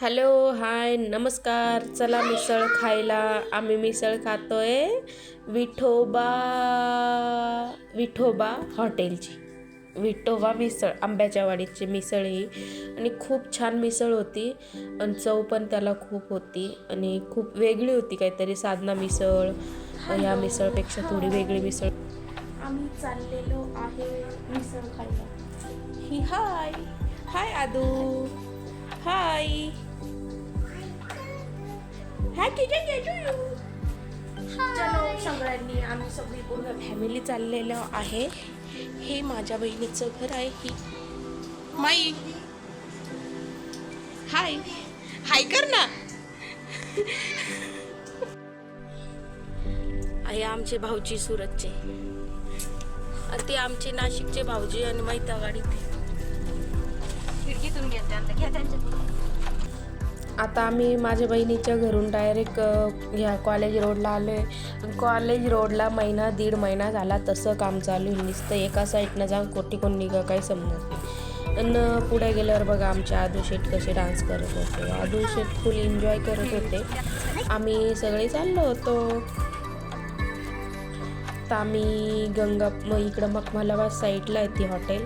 Hello hi नमस्कार. चला मिसळ खायला. आम्ही मिसळ खातोय विठोबा विठोबा हॉटेलची. विठोबा मिसळ आंब्याच्या वाडीची मिसळ ही. आणि खूप छान मिसळ होती. आणि चव पण त्याला खूप होती. आणि खूप वेगळी होती काहीतरी साधना मिसळ. या मिसळपेक्षा थोडी वेगळी मिसळ. आम्ही चाललेलो आहे मिसळ खायला. ही हाय. हाय आदू. हाय. हॅपी चलो सगळ्यांनी आम्ही सगळी पूर्ण फॅमिली चाललेलो आहे. हे माझ्या बहिणीचं घर आहे ही. माई. हाय हाय कर ना आहे आमचे भाऊजी सुरतचे. ते आमचे नाशिकचे भाऊजी आणि मैता गाडी खिडकीतून घेते आता. घ्या त्यांच्या. आता आम्ही माझ्या बहिणीच्या घरून डायरेक्ट ह्या कॉलेज रोडला आलो आहे कॉलेज रोडला महिना दीड महिना झाला तसं काम चालू आहे. नुसतं एका साईडनं जाऊन कोटी कोण निघा काही समजत नाही. आणि पुढे गेल्यावर बघा आमचे आदू शेठ कसे डान्स करत होते. आदू शेठ फुल एन्जॉय करत होते. आम्ही सगळे चाललो होतो. तर आम्ही गंगा मग इकडं मखमलाबाद साईडला आहे ती हॉटेल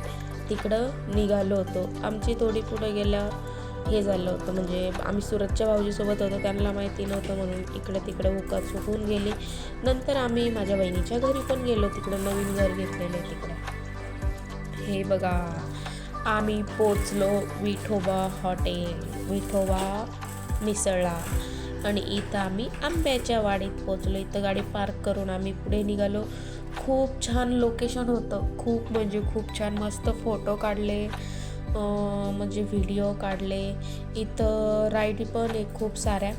तिकडं निघालो होतो. आमची थोडी पुढे गेल्या हे झालं होतं. म्हणजे आम्ही सुरतच्या भाऊजीसोबत होतो त्यांना माहिती नव्हतं म्हणून इकडं तिकडं उका चुकून गेली. नंतर आम्ही माझ्या बहिणीच्या घरी पण गेलो तिकडं नवीन घर घेतलेलं आहे तिकडं. हे बघा आम्ही पोचलो विठोबा हॉटेल. विठोबा मिसळा. आणि इथं आम्ही आंब्याच्या वाडीत पोचलो. इथं गाडी पार्क करून आम्ही पुढे निघालो. खूप छान लोकेशन होतं. खूप म्हणजे खूप छान मस्त फोटो काढले. म्हणजे व्हिडिओ काढले. इथं राईड पण आहे खूप साऱ्या.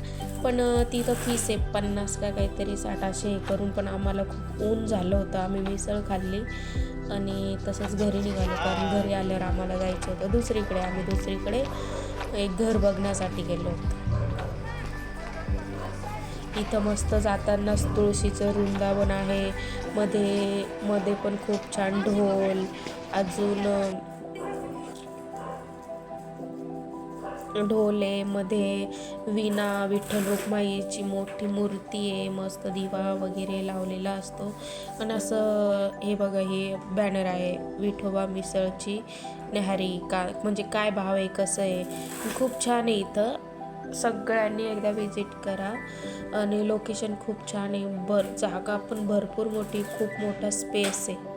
पण तिथं फीस आहे. पन्नास का काहीतरी साठ असे हे करून पण आम्हाला खूप ऊन झालं होतं. आम्ही मिसळ खाल्ली आणि तसंच घरी निघालो कारण घरी आल्यावर आम्हाला जायचं होतं. दुसरीकडे आम्ही दुसरीकडे एक घर बघण्यासाठी गेलो होतो. इथं मस्त जातानाच तुळशीचं वृंदावन आहे. मध्ये मध्ये पण खूप छान ढोल. अजून ढोलेमध्ये मध्ये विणा विठ्ठल रुक्माईची मोठी मूर्ती आहे मस्त दिवा वगैरे लावलेला असतो. आणि असं हे बघा हे बॅनर आहे विठोबा मिसळची न्याहारी. का म्हणजे काय भाव आहे कसं आहे? खूप छान आहे इथं. सगळ्यांनी एकदा व्हिजिट करा. आणि लोकेशन खूप छान आहे. भर जागा पण भरपूर मोठी खूप मोठा स्पेस आहे.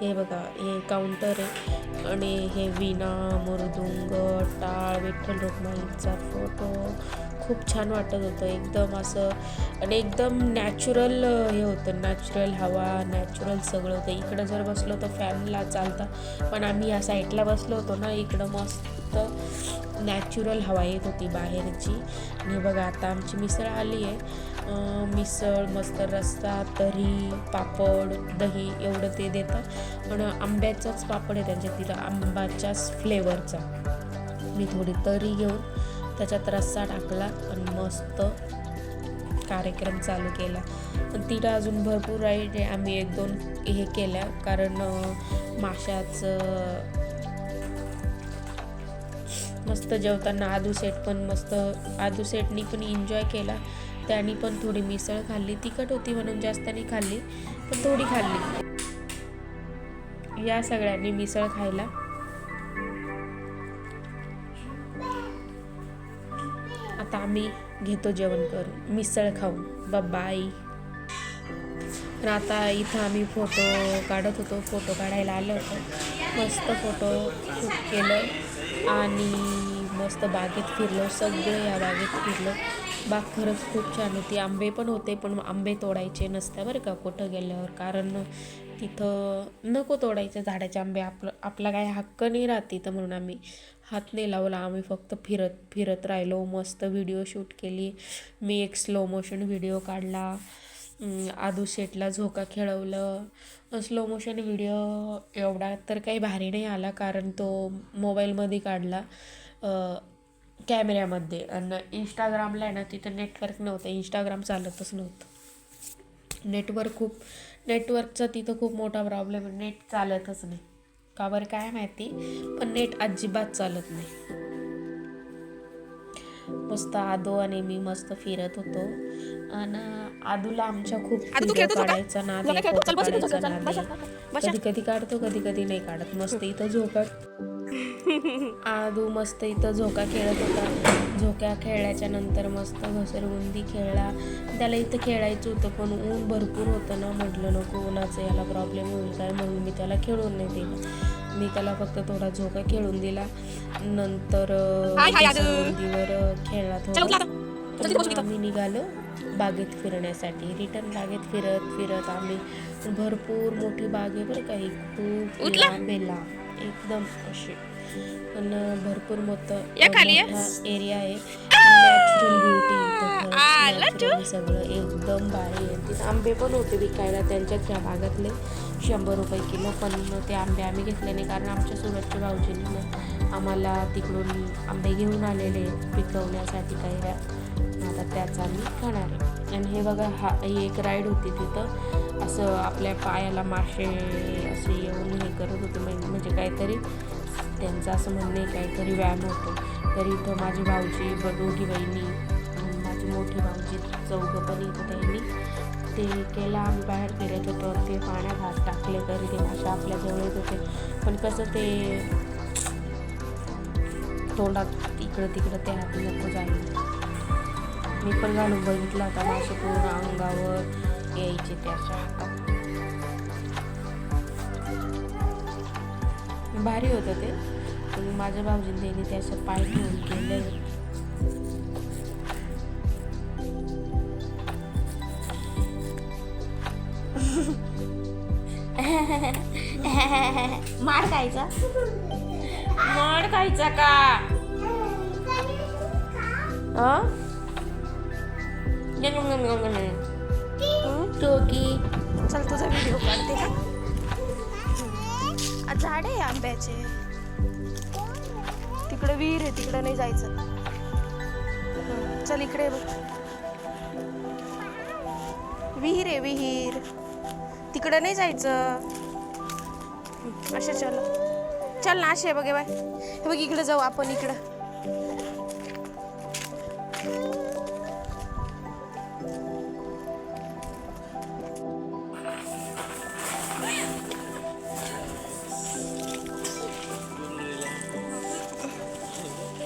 हे बघा हे काउंटर आहे. आणि हे विणा मृदुंग टाळ विठ्ठल रुक्माईंचा फोटो खूप छान वाटत होतं. एकदम असं आणि एकदम नॅचरल हे होतं. नॅचरल हवा नॅचरल सगळं होतं. इकडं जर बसलो तर फॅनला चालता. पण आम्ही या साईडला बसलो होतो ना इकडं मस्त नॅचरल हवा येत होती बाहेरची. आणि बघा आता आमची मिसळ आली आहे. मिसळ मस्त रस्सा तरी पापड दही एवढं ते देतात. पण आंब्याचाच पापड आहे त्यांच्या तिथं आंब्याच्याच फ्लेवरचा. मी थोडी तरी घेऊन त्याच्यात रस्सा टाकला आणि मस्त कार्यक्रम चालू केला. पण अजून भरपूर राईड आहे आम्ही एक दोन हे केल्या. कारण माशाचं मस्त जेवताना आदू सेट पण मस्त आदू सेटनी पण एन्जॉय केला. त्यांनी पण थोडी मिसळ खाल्ली तिखट होती म्हणून जास्त नाही खाल्ली पण थोडी खाल्ली. या सगळ्यांनी मिसळ खायला. आता आम्ही घेतो जेवण करून मिसळ खाऊन. बाई तर आता इथं आम्ही फोटो काढत होतो फोटो काढायला आलो होतो. मस्त फोटो शूट केलं आणि मस्त बागेत फिरलो सगळे या बागेत फिरलो. बाग खरंच खूप छान होती. आंबे पण होते पण आंबे तोडायचे नसते बरं का कुठं गेल्यावर. कारण तिथं नको तोडायचे झाडाचे आंबे. आपलं आपला काय हक्क नाही राहत तिथं म्हणून आम्ही. हात नाही लावला आम्ही फक्त फिरत फिरत राहिलो. मस्त व्हिडिओ शूट केली. मी एक स्लो मोशन व्हिडिओ काढला. आदू शेटला झोका खेळवलं. स्लो मोशन व्हिडिओ एवढा तर काही भारी नाही आला कारण तो मोबाईलमध्ये काढला. कॅमेऱ्यामध्ये. आणि इंस्टाग्रामला आहे ना तिथं नेटवर्क नव्हतं. इंस्टाग्राम चालतच नव्हतं. नेटवर्क खूप नेटवर्कचा तिथं खूप मोठा प्रॉब्लेम आहे. नेट चालतच नाही. का बरं काय माहिती? पण नेट अजिबात चालत नाही. मस्त आदो आणि मी मस्त फिरत होतो. आणि आदूला आमच्या खूप? काढायचा नाद. बस. कधी कधी काढतो कधी कधी नाही काढत. मस्त इथं झोका आदू मस्त इथं झोका खेळत होता. झोक्या खेळल्याच्या नंतर मस्त घसरगुंदी खेळला. त्याला इथं खेळायचं होतं पण ऊन भरपूर होतं ना. म्हटलं नको उन्हाचं याला प्रॉब्लेम होईल काय म्हणून मी त्याला खेळून नाही दिलं. मी त्याला फक्त थोडा झोका खेळून दिला. नंतर. घसरगुंदीवर खेळला थोडा. आम्ही निघालो बागेत फिरण्यासाठी. रिटर्न बागेत फिरत फिरत आम्ही भरपूर मोठी बाग आहे बरं का. ही खूप? लांबेला. एकदम अशी. पण भरपूर मोठं एरिया आहे. Natural beauty? सगळं एकदम भारी आहे. तिथे आंबे पण होते विकायला त्यांच्याच त्या भागातले. शंभर रुपये किलो पण ते आंबे आम्ही घेतले नाही कारण आमच्या सुरतच्या भाऊजींनी आम्हाला तिकडून आंबे घेऊन आलेले पिकवण्यासाठी काही त्याचा आम्ही खाणार आहे. आणि हे बघा हा ही एक राईड होती तिथं. असं आपल्या पायाला मासे असे येऊन हे करत होते म्हणजे काहीतरी त्यांचं असं म्हणणं आहे काहीतरी व्यायाम होतो. तर इथं माझी भाऊजी ब दोघी बहिणी माझी मोठी भाऊजी चौघं पण इथं त्यांनी ते केलं आम्ही बाहेर फिरत होतो ते पाण्यात हात टाकले तरी ते मासे आपल्या जवळ येत होते. पण कसं ते तोंडात इकडं तिकडं ते हात नको जायला मी पण घालून बघितलं आता मासे पूर्ण अंगावर यायचे त्याच्या हातात. भारी होतं ते. पण माझ्या भाऊजीने त्याने त्याचं पाय ठेवून केलं मार खायचा? मार खायचा का? अं? गम, गम, टोकी चल तुझा व्हिडिओ काढते का झाड आहे आंब्याचे तिकडे विहीर आहे तिकडे नाही जायचं चल इकडे बघ विहीर आहे विहीर तिकडे नाही जायचं असे चल चल ना असे बघे बाय हे बघ इकडे जाऊ आपण इकडं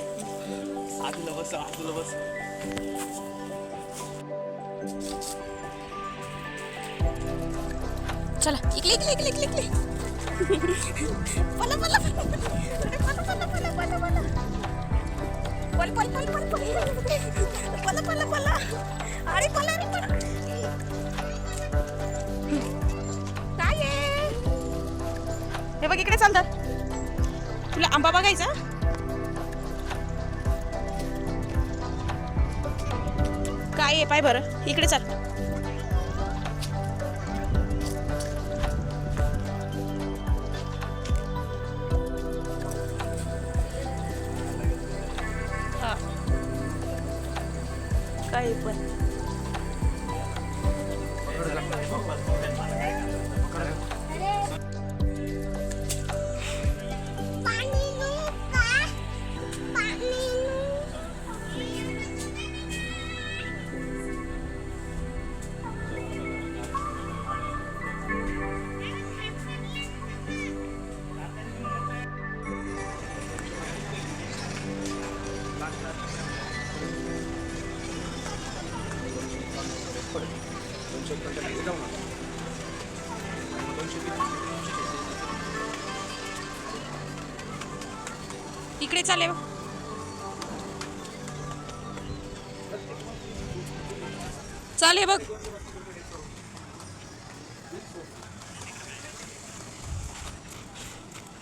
आतलं बस आतलं बस चला इकडे इकडे इकडे इकडे इकडे पला पला पला पला पला पला पला पल पल पल पल पल पला पला पला अरे पला रे पला काय आहे? हे बघ इकडे चालतात तुला आंबा बघायचा? काय आहे? पाय बरं. इकडे चाल. हा. काय पण? इकडे चालेल. चाले बघ.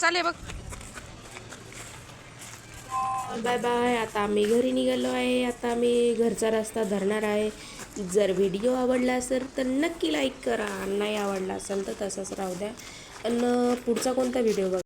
चाले बघ. बाय बाय आता आम्ही घरी निघालो आहे. आता आम्ही घरचा रस्ता धरणार आहे. जर व्हिडिओ आवडला असेल तर नक्की लाईक करा. नाही आवडला असेल तर तसंच राहू द्या. आणि पुढचा कोणता व्हिडिओ बघ